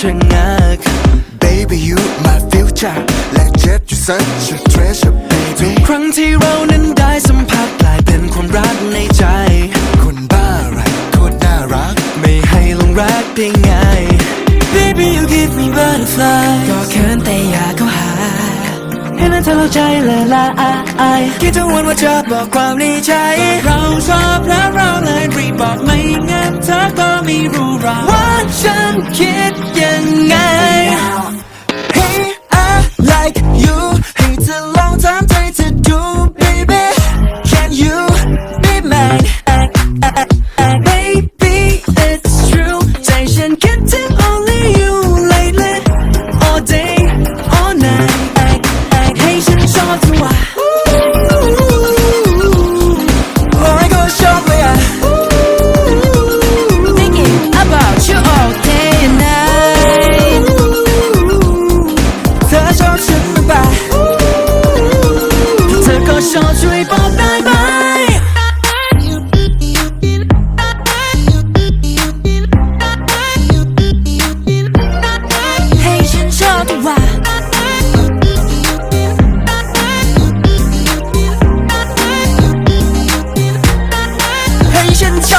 ชะงัก Baby you my future และเจ็ด you such a treasure baby ครั้งที่เรานั้นได้สัมผัสกลายเป็นความรักในใจ คนบ้าอะไรโคตรน่ารัก ไม่ให้หลงรักได้ง่าย Baby you give me butterfly ก็เขินแต่อยากเข้าหาเห็นแล้วเธอเราใจละลายคิดทุกวันว่าจะบอกความในใจ เราชอบแล้วเราเลยรีบบอกไม่งั้นเธอก็ไม่รู้หรอกว่าฉันคิด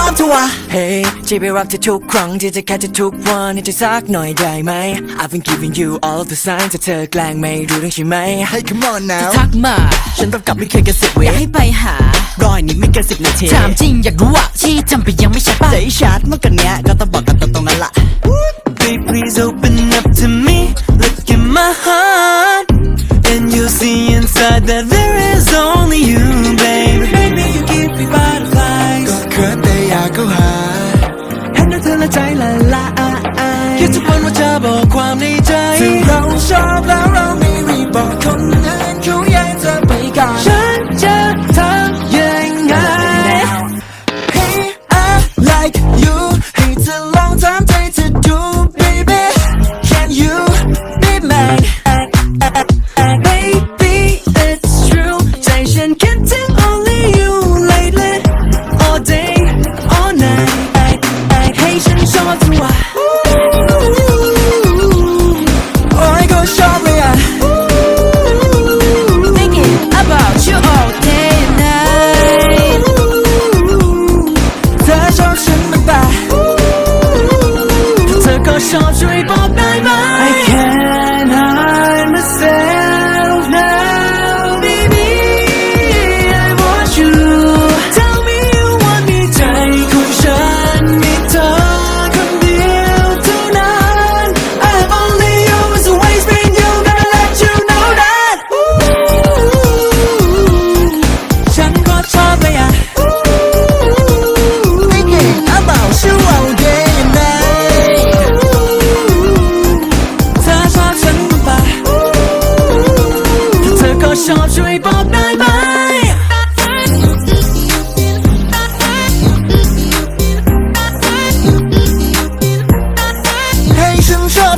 อบเธอวะ Hey จะไปรักเธอทุกครั้งที่จะแค่เธอทุกวันให้เธอสักหน่อยได้ไหม I've been giving you all of the signs แต่เธอแกล้งไม่รู้เรื่องใช่ไหม Hey come on now ทักมา ฉันต้องกลับไม่เคยกระสิบเวอยากให้ไปหาร้อยนิดไม่เกินสิบนาที ถามจริงอยากรู้ว่าที่จำไปยังไม่ใช่ป่ะแต่อีชาร์จเมื่อกันเนี้ยก็ต้องบอกกันตรงๆนั่นละ Baby please open up to me look in my heart and you'll see inside that คิดทุกวันว่าจะบอกความในใจถึงเราชอบแล้วเรา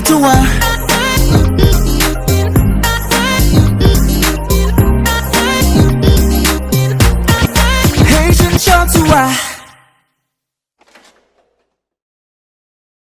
to one